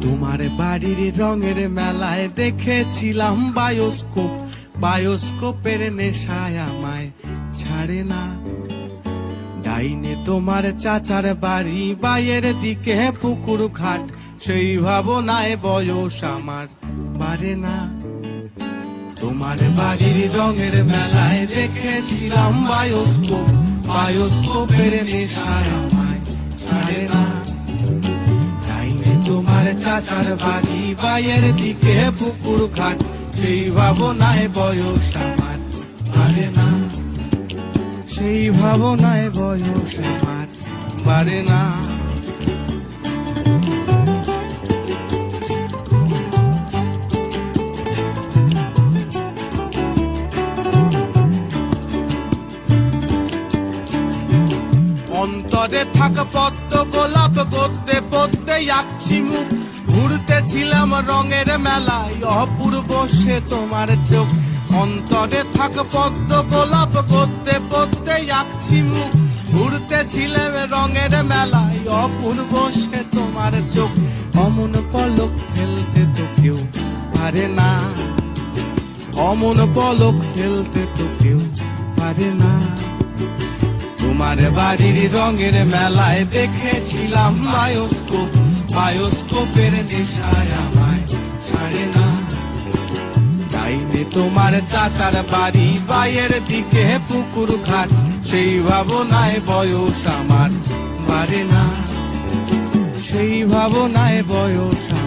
তোমার বাড়ির রঙের মেলায় দেখেছিলাম বায়োস্কোপ। বায়োস্কোপের নেশায় আমায় ছাড়ে না। ডাইনে তোমার চাচার বাড়ি বাইয়ের দিকে পুকুর ঘাট। সেই ভাবনায় বয়স আমার বাড়ে না। তোমার বাড়ির রঙের মেলায় দেখেছিলাম বায়োস্কোপ। বায়োস্কোপের নেশায় আমায় ছাড়ে না। চাচার বাড়ি বাইয়ের দিকে পুকুর ঘাট, সেই ভাবনায় বয়স আমার। বাড়ে না, সেই ভাবনায় বয়স আমার। বাড়ে না। অন্তরে থাক পদ্ম গোলাপ গদ্যে পদ্মে আঁকছি মুখ। ঘুরতেছিলাম রঙের মেলায়। অপূর্ব সে তোমার চোখ। অন্তরে থাক পদ্ম গোলাপ গদ্যে পদ্মে আঁকছি মুখ। ঘুরতেছিলাম রঙের মেলায়, অপূর্ব সে তোমার চোখ। অমন পলক ফেলতে তো কেউ পারে না। অমন পলক ফেলতে তো কেউ পারে না। তোমার বাড়ির রঙের মেলায় দেখেছিলাম বায়োস্কোপ। বায়োস্কোপের নেশায় আমায় ছাড়ে না ডাইনে তোমার চাচার বাড়ি বাইয়ের দিকে পুকুর ঘাট সেই ভাবনায় বয়স আমার বাড়ে না সেই ভাবনায় বয়স আমার